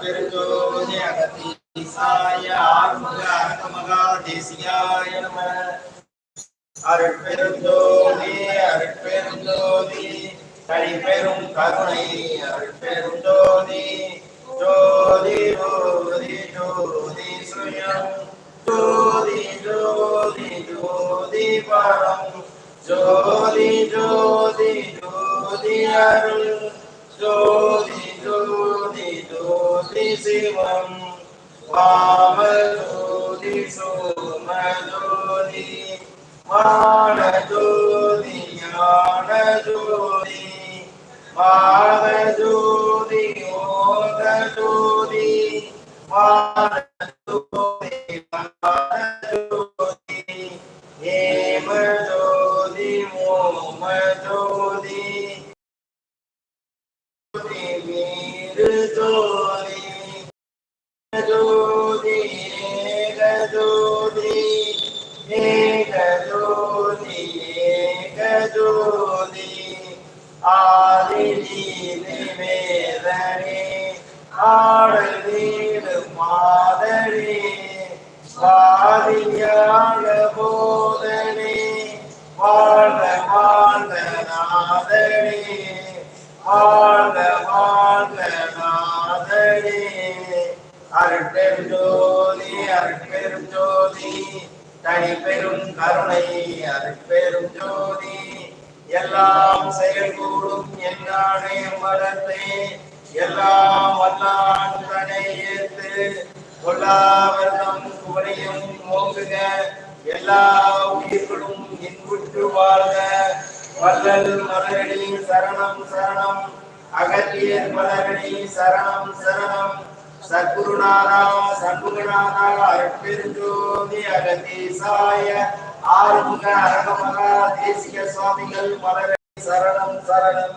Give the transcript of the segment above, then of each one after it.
பெருஞ்சோதி அகத்தீசாய கருணை அருட்பெரும் ஜோதி. எல்லாம் செயல்கூடும் என்னானே மரத்தை எல்லாம் வல்லான் தனை ஏத்து கொல்லாவர்தம் குறையும் நோக்குக எல்லா உயிர்களும் இன்புற்று வாழ்க. வள்ளல் மலரடி சரணம் சரணம். அகத்தியர் மலரடி சரணம் சரணம். சத்குருநாதா சண்முகநாதா அருட்பெருஞ்சோதி அகதீசாய ஆறுமுக அரங்கமகா தேசிக சுவாமிகள் மலரை சரணம் சரணம்.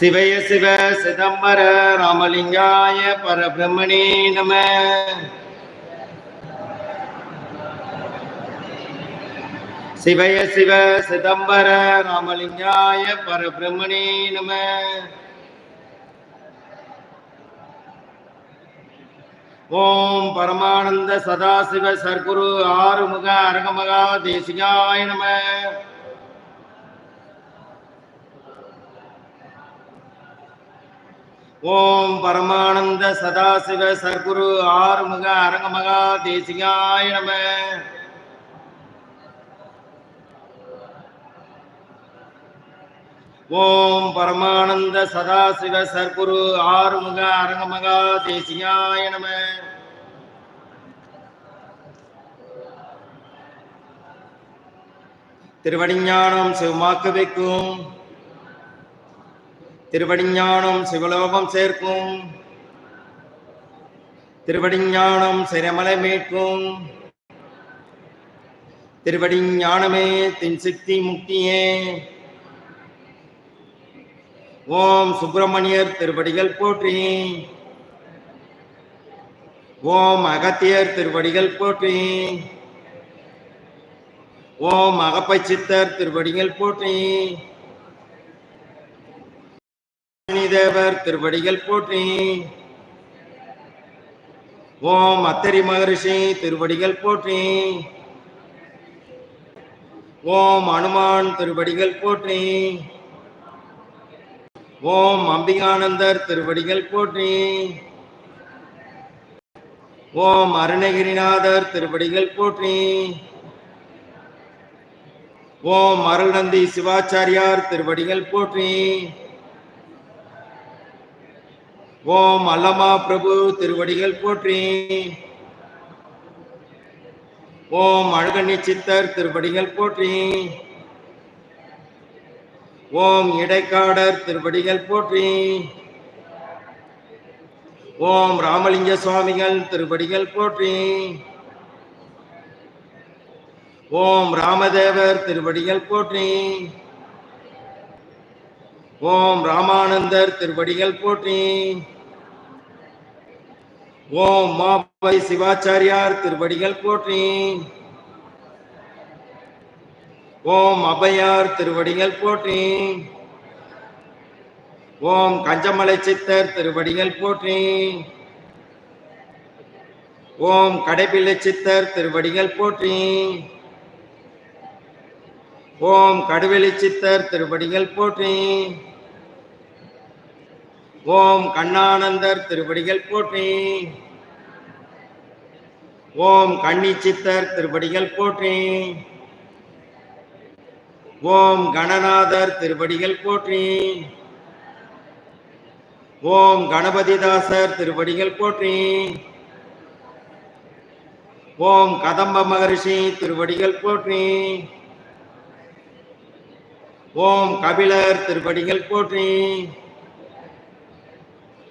சிவய சிவ சிதம்பர ராமலிங்காய பரபிரமணே நம. சிவய சிவ சிதம்பர ராமலிங்காய பரபிரமணே நம. ஓம் பரமானந்த சதாசிவ சர்க்குரு ஆறுமுக அரகமகா தேசிகாய நம. ஓம் பரமானந்த சதாசிவ சர்க்குரு ஆறுமுக அரங்கமகா தேசிகாய நம. ஓம் பரமானந்த சதாசிவ சர்க்குரு ஆறுமுக அரங்கமகா தேசிகாய நம. திருவடிஞானம் சிவமாக்க வைக்கும். திருவடிஞானம் சிவலோகம் சேர்க்கும். திருவடிஞானம் சிரமலை மீட்கும். திருவடிஞானமே தின் சக்தி முக்தியே. ஓம் சுப்பிரமணியர் திருவடிகள் போற்றி. ஓம் அகத்தியர் திருவடிகள் போற்றி. ஓம் அகப்பை சித்தர் திருவடிகள் போற்றி. தேவர் திருவடிகள் போற்றி. ஓம் அத்தரி மகரிஷி திருவடிகள் போற்றி. ஓம் அனுமான் திருவடிகள் போற்றி. ஓம் அம்பிகானந்தர் திருவடிகள் போற்றி. ஓம் அருணகிரிநாதர் திருவடிகள் போற்றி. ஓம் அருள்நந்தி சிவாச்சாரியார் திருவடிகள் போற்றி. ஓம் அல்லமா பிரபு திருவடிகள் போற்றி. ஓம் அழகண்ணி சித்தர் திருவடிகள் போற்றி. ஓம் இடைக்காடர் திருவடிகள் போற்றி. ஓம் ராமலிங்க சுவாமிகள் திருவடிகள் போற்றி. ஓம் ராமதேவர் திருவடிகள் போற்றி. ஓம் ராமானந்தர் திருவடிகள் போற்றி. ஓம் மாபை சிவாச்சாரியார் திருவடிகள் போற்றி. ஓம் அபயார் திருவடிகள் போற்றி. ஓம் கஞ்சமலை சித்தர் திருவடிகள் போற்றி. ஓம் கடைப்பிள்ளை சித்தர் திருவடிகள் போற்றி. ஓம் கடுவெளி சித்தர் திருவடிகள் போற்றி. ஓம் கண்ணானந்தர் திருவடிகள் போற்றி. ஓம் கண்ணி சித்தர் திருவடிகள் போற்றி. ஓம் கணநாதர் திருவடிகள் போற்றி. ஓம் கணபதிதாசர் திருவடிகள் போற்றி. ஓம் கதம்ப மகரிஷி திருவடிகள் போற்றி. ஓம் கபிலர் திருவடிகள் போற்றி.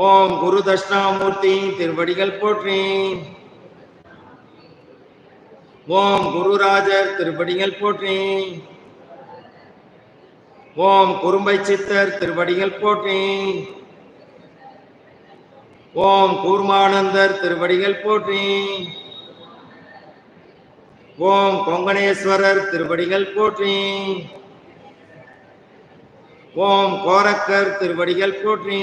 ஓம் குரு தட்சிணாமூர்த்தி திருவடிகள் போற்றி. ஓம் குருராஜர் திருவடிகள் போற்றி. ஓம் குறும்பை சித்தர் திருவடிகள் போற்றி. ஓம் கூர்மானந்தர் திருவடிகள் போற்றி. ஓம் கொங்கணேஸ்வரர் திருவடிகள் போற்றி. ஓம் கோரக்கர் திருவடிகள் போற்றி.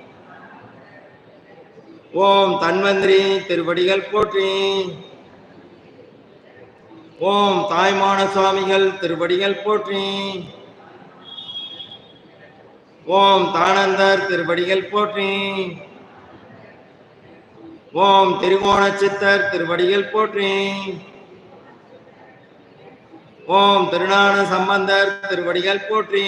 ஓம் தன்வந்திரி திருவடிகள் போற்றி. ஓம் தாய்மான சுவாமிகள் திருவடிகள் போற்றி. ஓம் தானந்தர் திருவடிகள் போற்றி. ஓம் திருகோண சித்தர் திருவடிகள் போற்றி. ஓம் திருநான சம்பந்தர் திருவடிகள் போற்றி.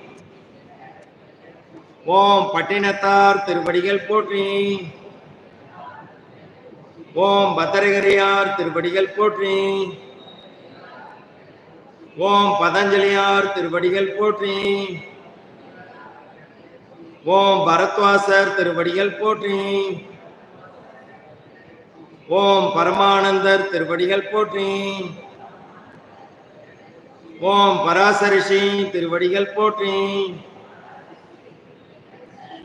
ஓம் பட்டினத்தார் திருப்படிகள் போற்றி. ஓம் பத்தரகிரியார் திருவடிகள் போற்றி. ஓம் பதஞ்சலியார் திருவடிகள் போற்றி. ஓம் பரத்வாசர் திருவடிகள் போற்றி. ஓம் பரமானந்தர் திருவடிகள் போற்றி. ஓம் பராசரிஷி திருவடிகள் போற்றி.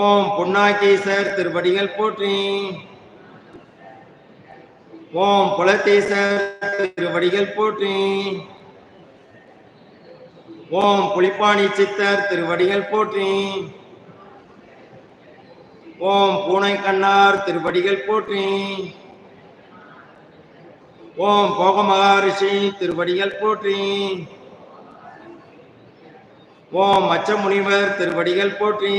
ஓம் புன்னாகீசர் திருவடிகள் போற்றி. ஓம் புலத்தீசர் திருவடிகள் போற்றி. ஓம் புலிப்பாணி சித்தர் திருவடிகள் போற்றி. ஓம் பூனை கண்ணார் திருவடிகள் போற்றி. ஓம் போக மகாரிஷி திருவடிகள் போற்றி. ஓம் மச்ச முனிவர் திருவடிகள் போற்றி.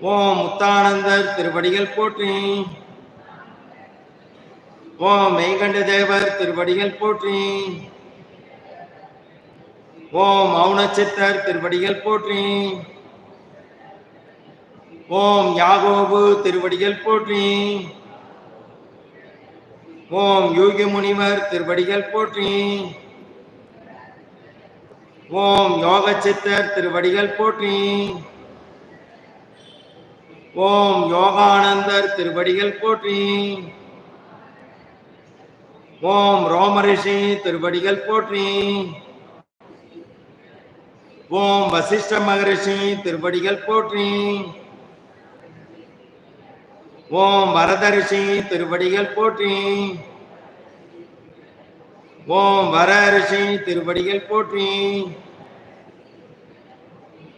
ஓம் முத்தானந்தர் திருவடிகள் போற்றி. ஓம் மெய்கண்ட தேவர் திருவடிகள் போற்றி. ஓம் மௌனச்சித்தர் திருவடிகள் போற்றி. ஓம் யாகோபு திருவடிகள் போற்றி. ஓம் யோகி முனிவர் திருவடிகள் போற்றி. ஓம் யோக சித்தர் திருவடிகள் போற்றி. ஓம் யோகானந்தர் திருவடிகள் போற்றி. ஓம் ரோமரிஷி திருவடிகள் போற்றி. ஓம் வசிஷ்ட மகரிஷி திருவடிகள் போற்றி. ஓம் வரதரிஷி திருவடிகள் போற்றி. ஓம் வர ரிஷி திருவடிகள் போற்றி.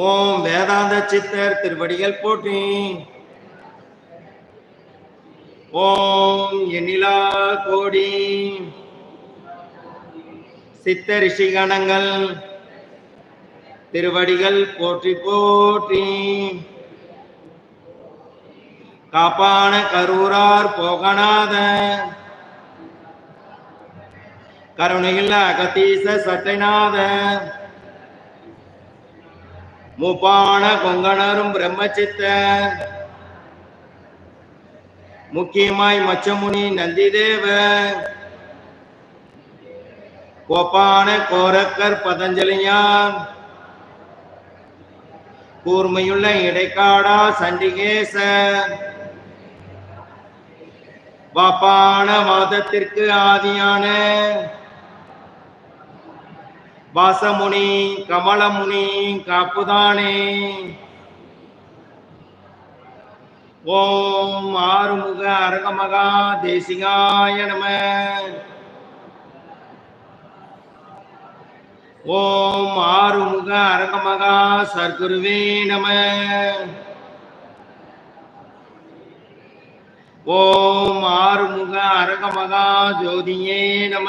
ஓம் வேதாந்த சித்தர் திருவடிகள் போற்றி. ஓம் எண்ணிலா கோடி. சித்த ரிஷிகணங்கள் திருவடிகள் போற்றி போற்றி. காப்பான கரூரார் போகநாத. கருணையில் அகதீச சட்டைநாத. முப்பான கொங்கணரும் பிரம்மச்சித்த. முக்கியமாய் மச்சமுனி நந்திதேவ. கோப்பான கோரக்கர் பதஞ்சலியான் கூர்மையுள்ள இடைக்காடா சண்டிகேச. வாப்பான மாதத்திற்கு ஆதியான வாசமுனி கமலமுனி காப்புதானே. ஓம் ஆறுமுக அரகமகா தேசிகாய நம. ஓம் ஆறுமுக அரகமகா சர்க்குருவே நம. ஓம் ஆறுமுக அரகமகா ஜோதியே நம.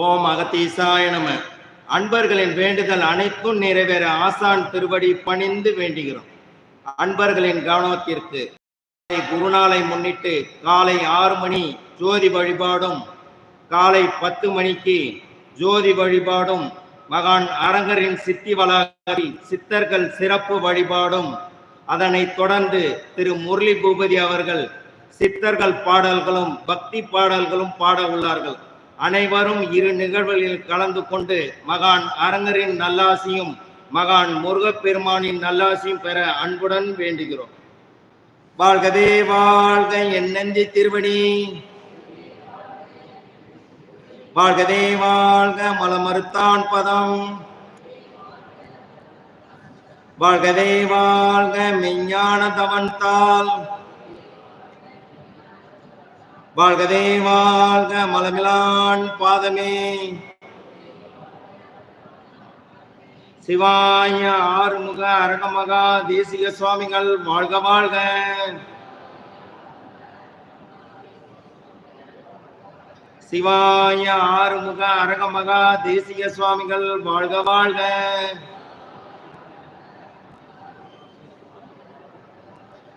ஓம் அகத்தீசாய நம. அன்பர்களின் வேண்டுதல் அனைத்தும் நிறைவேற ஆசான் திருவடி பணிந்து வேண்டுகிறோம். அன்பர்களின் கவனத்திற்கு குருநாளை முன்னிட்டு காலை ஆறு மணி ஜோதி வழிபாடும் காலை பத்து மணிக்கு ஜோதி வழிபாடும் மகான் அரங்கரின் சித்தி வளாகத்தில் சித்தர்கள் சிறப்பு வழிபாடும். அதனைத் தொடர்ந்து திரு முரளி பூபதி அவர்கள் சித்தர்கள் பாடல்களும் பக்தி பாடல்களும் பாட உள்ளார்கள். அனைவரும் இரு நிகழ்வுகளில் கலந்து கொண்டு மகான் அரங்கரின் நல்லாசியும் மகான் முருகப்பெருமானின் நல்லாசியும் பெற அன்புடன் வேண்டுகிறோம். வாழ்கவே வாழ்க என் நந்தி திருவடி. வாழ்கவே வாழ்க மலமறுத்தான் பதம். வாழ்கவே வாழ்க மெஞ்ஞான தவன்தால் வாழ்கதே வாழ்க மலமிலான் பாதமே. சிவாய ஆறுமுக அரகமகா தேசிக சுவாமிகள் வாழ்க வாழ்க. சிவாய ஆறுமுக அரகமகா தேசிக சுவாமிகள் வாழ்க வாழ்க.